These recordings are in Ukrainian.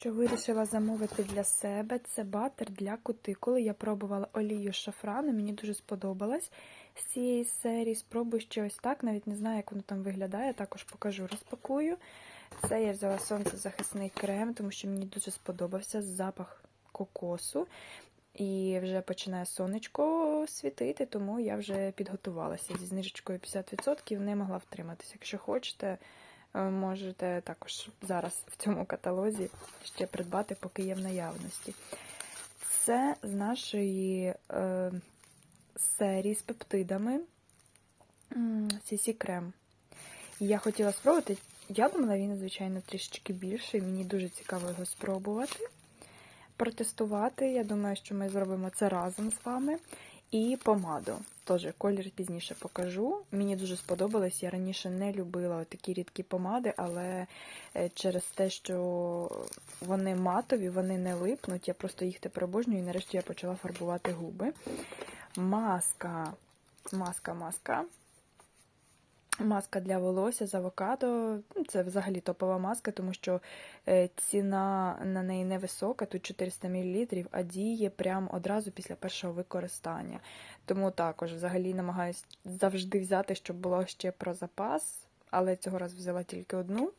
що вирішила замовити для себе, це батер для кутикули. Я пробувала олію з шафрану, мені дуже сподобалась з цієї серії. Спробую ще ось так, навіть не знаю, як воно там виглядає, також покажу, розпакую. Це я взяла сонцезахисний крем, тому що мені дуже сподобався запах кокосу. І вже починає сонечко світити, тому я вже підготувалася зі знижечкою 50%, не могла втриматися. Якщо хочете, можете також зараз в цьому каталозі ще придбати, поки є в наявності. Це з нашої е, серії з пептидами CC крем. Я хотіла спробувати. Я думала, він, звичайно, трішечки більший. Мені дуже цікаво його спробувати, протестувати. Я думаю, що ми зробимо це разом з вами. І помаду. Теж колір пізніше покажу. Мені дуже сподобалось. Я раніше не любила такі рідкі помади, але е, через те, що вони матові, вони не липнуть. Я просто їх тепер обожнюю, і нарешті я почала фарбувати губи. Маска, маска, маска. Маска для волосся з авокадо. Це взагалі топова маска, тому що е, ціна на неї невисока, тут 400 мл, а діє прямо одразу після першого використання. Тому також взагалі намагаюся завжди взяти, щоб було ще про запас, але цього разу взяла тільки одну.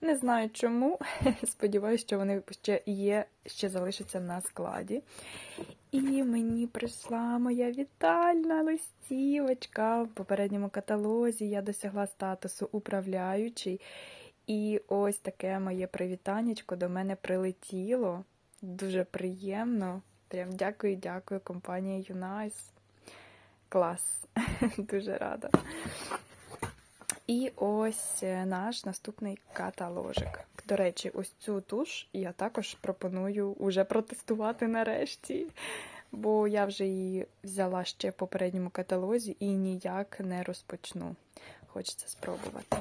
Не знаю чому. Сподіваюся, що вони ще є, ще залишаться на складі. І мені прийшла моя вітальна листівочка. В попередньому каталозі я досягла статусу управляючий. І ось таке моє привітаннячко до мене прилетіло. Дуже приємно. Прям дякую, дякую, компанія Юнайс. Клас. Дуже рада. І ось наш наступний каталожик. До речі, ось цю туш я також пропоную уже протестувати нарешті, бо я вже її взяла ще в попередньому каталозі і ніяк не розпочну. Хочеться спробувати.